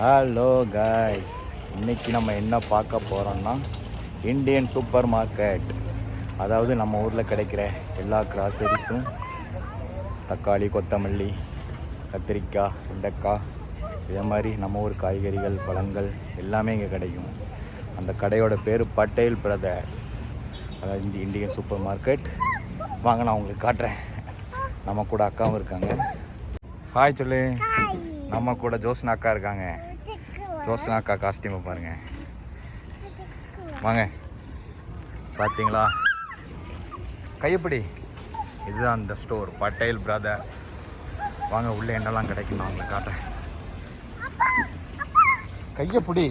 Hello guys இன்றைக்கி நம்ம என்ன பார்க்க போகிறோம்னா இந்தியன் சூப்பர் மார்க்கெட் அதாவது நம்ம ஊரில் கிடைக்கிற எல்லா கிராசரிஸும் தக்காளி கொத்தமல்லி கத்திரிக்காய் வெண்டைக்காய் இதே மாதிரி நம்ம ஊர் காய்கறிகள் பழங்கள் எல்லாமே இங்கே கிடைக்கும். அந்த கடையோட பேர் பட்டேல் பிரதர்ஸ். அதாவது இந்த இந்தியன் சூப்பர் மார்க்கெட் வாங்க நான் உங்களுக்கு காட்டுறேன். நம்ம கூட அக்காவும் இருக்காங்க. ஹாய் சொல்லு. நம்ம கூட ஜோஸ்னா அக்கா இருக்காங்க. ஜோஸ்னா அக்கா காஸ்டியூமை பாருங்க. வாங்க. பார்த்தீங்களா கையப்படி இதுதான் அந்த ஸ்டோர் பட்டேல் பிரதர்ஸ் வாங்க உள்ளே என்னெல்லாம் கிடைக்கும் நான் உங்களுக்கு காட்டுறேன். கையப்பிடி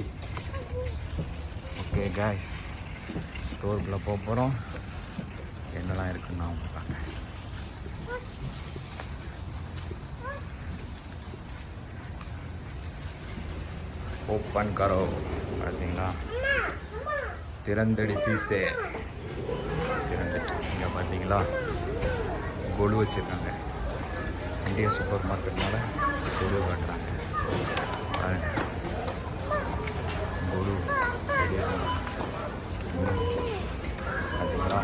ஓகே காய்ஸ் ஸ்டோருக்குள்ளே போக போகிறோம் என்னெல்லாம் இருக்குன்னு நான் உங்களுக்கு காட்டுறேன் ஓப்பன் கரோ பார்த்தீங்களா? திறந்தடி சீசே. திறந்துட்டு இங்கே பார்த்தீங்களா? கொலு வச்சுருக்காங்க. இந்தியா சூப்பர் மார்க்கெட்னால கொலு காட்டுறாங்க பாருங்க. கொலு பார்த்தீங்களா?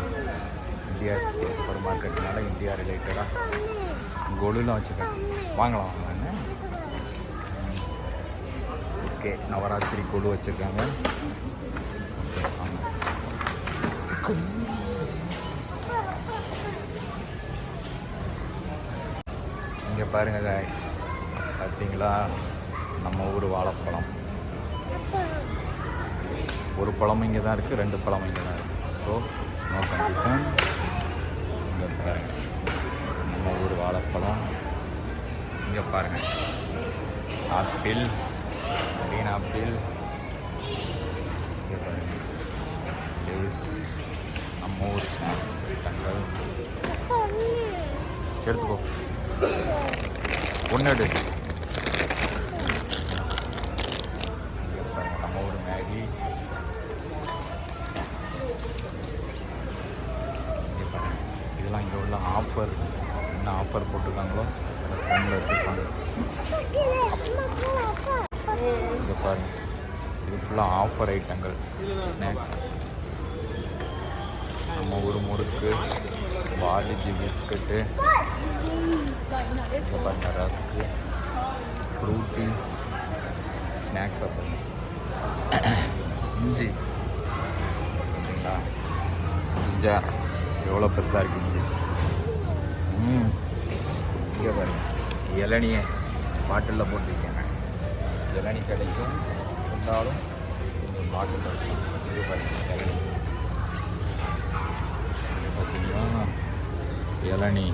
இந்தியா சூப்பர் மார்க்கெட்னால இந்தியா ரிலேட்டடாக கொலுலாம் வச்சுருக்காங்க. வாங்கலாம் வாங்க. ஓகே நவராத்திரி கொடு வச்சுருக்காங்க. இங்கே பாருங்க காய்ஸ் பார்த்தீங்களா நம்ம ஊர் வாழைப்பழம். ஒரு பழம் இங்கே தான் இருக்குது ரெண்டு பழம் இங்கே தான் இருக்குது ஸோ நோ இங்கே பாருங்க. நம்ம ஊர் வாழைப்பழம். இங்கே பாருங்கள் ஆப்பிள் green apple. இங்கே பாருங்க ஸ்நாக்ஸ் ஐட்டங்கள் எடுத்துக்கோ. ஒன்று எடு. நம்ம ஒரு மேகி இதெல்லாம் இங்கே உள்ள ஆஃபர் என்ன ஆஃபர் போட்டிருக்காங்களோ? அதை ஃபோனில் வச்சுருப்பாங்க. இங்கே பாருங்க. இது ஃபுல்லாக ஆஃபர் ஐட்டங்கள் ஸ்நாக்ஸ் நம்ம ஒரு முறுக்கு பாலிஜி பிஸ்கட்டு இங்கே பாருங்க ரஸ்க்கு ஃப்ரூட்டி ஸ்நாக்ஸ் அப்புறம் இஞ்சி. பார்த்தீங்களா இஞ்சா. எவ்வளோ பெருசாக இருக்குது இஞ்சி? ம். இங்கே பாருங்க. இளநியை பாட்டிலில் போட்டிருக்கேன். ஜனனி கிடைக்கும். இருந்தாலும் கொஞ்சம் பாட்டில் இது பாருங்க இளநி பார்த்தீங்கன்னா இளநி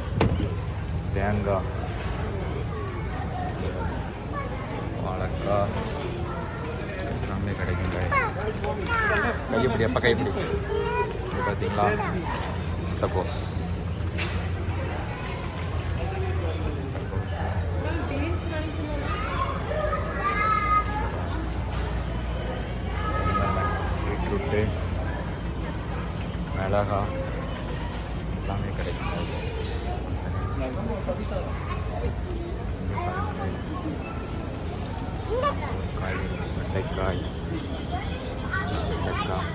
தேங்காய் இது வாழைக்காய் எல்லாமே கிடைக்கும் guys. கையப்பிடி அப்பா கைப்பிடி பார்த்தீங்களா முட்டைக்கோஸ் பீட்ரூட்டு மிளகா எல்லாமே கிடைக்கும். காய்கறி வெண்டைக்காய் வெண்டைக்காய்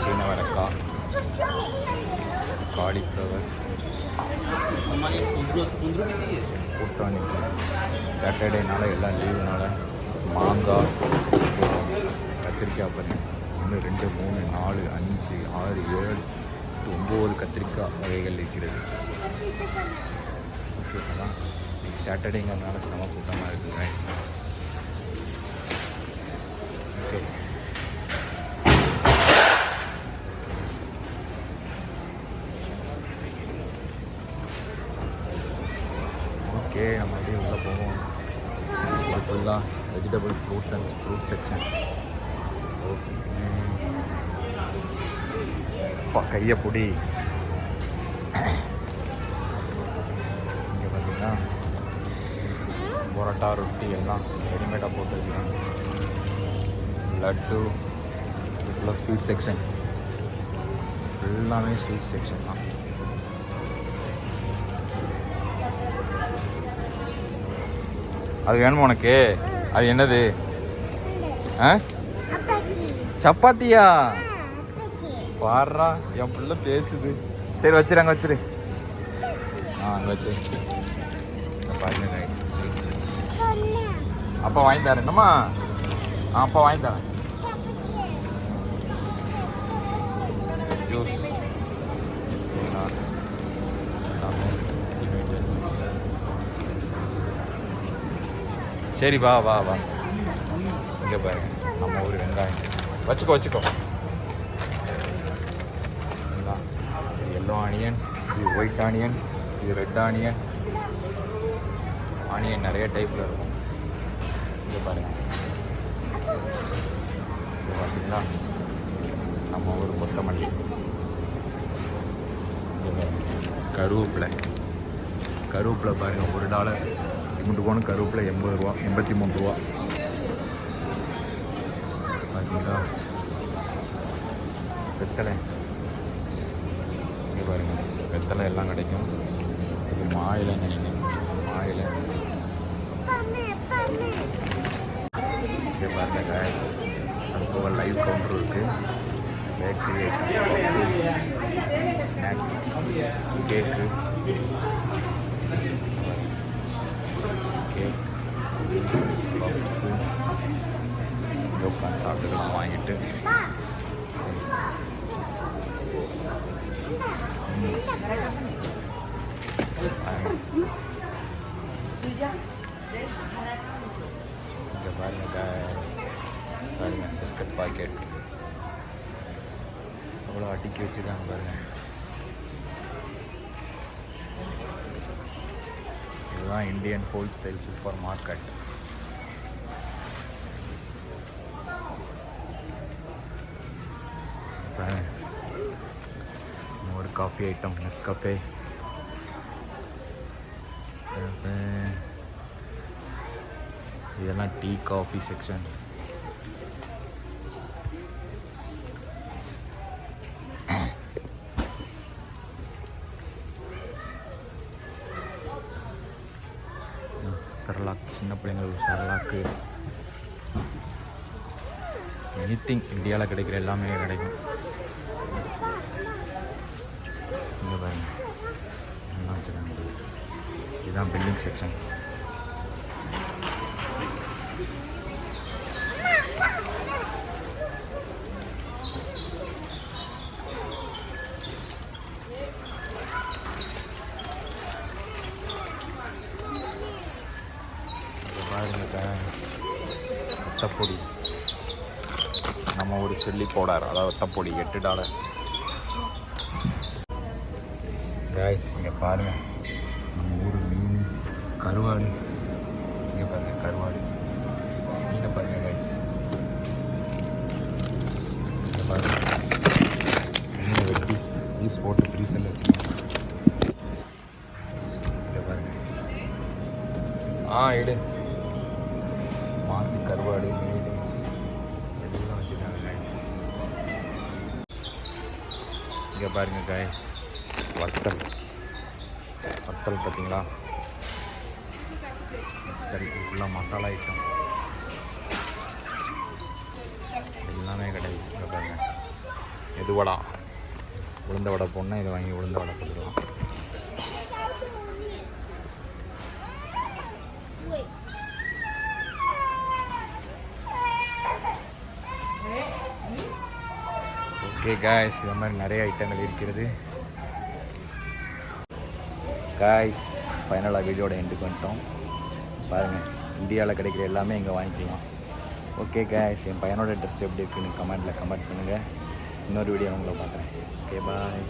சீனவரக்காய் காலிஃப்ளவர் கூட்டாணி. சாட்டர்டேனால எல்லாம் லீவுனால மாங்காய் கத்திரிக்காய் பாருங்க. ஒன்று ரெண்டு மூணு நாலு அஞ்சு ஆறு ஏழு எட்டு, ஒம்பது கத்திரிக்காய் வகைகள் இருக்கிறது. ஓகே அதான். இன்னைக்கு சாட்டர்டேங்கிறதுனால செம கூட்டமாக இருக்குது guys. ஓகே ஓகே நம்ம அப்படியே உள்ளே போவோம். இது ஃபுல்லாக vegetable fruits and fruit section okay கையை பொடி. இங்கே பார்த்தீங்கன்னா பரோட்டா ரொட்டி எல்லாம் ரெடிமேடாக போட்டு வச்சுருக்காங்க. லட்டு இது ஃபுல்லாக ஸ்வீட் செக்ஷன் எல்லாமே ஸ்வீட் செக்ஷன் தான். அது வேணுமா உனக்கு? அது என்னது? ஆ? சப்பாத்தியா? பாடுறா என் பிள்ளை பேசுது. சரி வச்சிரு அங்கே வச்சிரு. ஆ அங்கே வச்சிரு. பாருங்க அப்பா வாங்கி தரேன். என்னம்மா? ஆ அப்பா வாங்கி தரேன். ஜூஸ் சரி வா வா வா. இங்கே பாருங்க. நம்ம ஊர் வெங்காயம். வச்சுக்கோ வச்சுக்கோ. எல்லோ ஆனியன் இது ஒயிட் ஆனியன் இது ரெட் ஆனியன் ஆனியன் நிறைய டைப்பில் இருக்கும். இங்கே பாருங்க. இது பார்த்தீங்களா நம்ம ஊர் கொத்தமல்லி. கருவேப்பிலை. கருவேப்பிலை பாருங்கள் ஒரு டாலர் இங்கிட்டு போன கருவேப்பில் எண்பது ரூபா எண்பத்தி மூணு ரூபா. பார்த்தீங்களா வெத்தலை. இங்கே பாருங்க வெத்தலை எல்லாம் கிடைக்கும். இது மாயிலை நினைக்கிறேன் மாயிலை. இங்கே பாருங்க guys. அது போக லைவ் கவுண்டர் இருக்குது பேக்கரி ஸ்நாக்ஸ் கேக்கு இங்கே உட்காந்து சாப்பிட்டுக்கலாம் வாங்கிட்டு. இங்கே பாருங்க பாருங்க பிஸ்கட் பாக்கெட் அவ்வளோ அடிக்கி வச்சுருக்காங்க பாருங்க. இதுதான் இந்தியன் ஹோல்சேல் சூப்பர் மார்க்கெட் பாருங்க. இங்க ஒரு காஃபி ஐட்டம் நெஸ்காஃபே இதெல்லாம் டீ காஃபி செக்ஷன் சரலாக் சின்ன பிள்ளைங்களுக்கு சரலாக்கு எனிதிங் இந்தியாவில் கிடைக்கிற எல்லாமே கிடைக்கும். இதுதான் பில்டிங் செக்ஷன் இங்க பாருங்க நம்ம ஒரு செல்லி போடார். அதாவது வத்தப்பொடி எட்டு டாலர் காய்ஸ் இங்கே பாருங்க. கருவாடு இங்கே பாருங்க கருவாடு மீனை பாருங்க காய்ஸ் இங்கே பாருங்க மீனை வெட்டி பீஸ் போட்டு ஃப்ரீசரில் வச்சுருக்கோம் இங்கே பாருங்க ஆ எடு மாசி கருவாடு மீன் எல்லாம் வச்சுருக்காங்க காய்ஸ் இங்கே பாருங்க காய்ஸ் வத்தல் வத்தல் பார்த்தீங்களா கறி ஃபுல்லாக மசாலா ஐட்டம் எல்லாமே கிடையாது பாருங்க. எது வடா. உளுந்த வடை போடணும் இதை வாங்கி உளுந்த வடை போட்டுக்கலாம். ஓகே காய்ஸ் இந்த மாதிரி நிறைய ஐட்டங்கள் இருக்கிறது. காய்ஸ் ஃபைனலாக வீடியோட எண்டுக்கு வந்துட்டோம். பாருங்கள் இந்தியாவில் கிடைக்கிற எல்லாமே இங்கே வாங்கிக்கலாம். ஓகே கேஸ் என் பையனோட ட்ரெஸ் எப்படி இருக்குன்னு கமெண்ட்டில் கமெண்ட் பண்ணுங்கள் இன்னொரு வீடியோ உங்களை பார்க்குறேன். Okay bye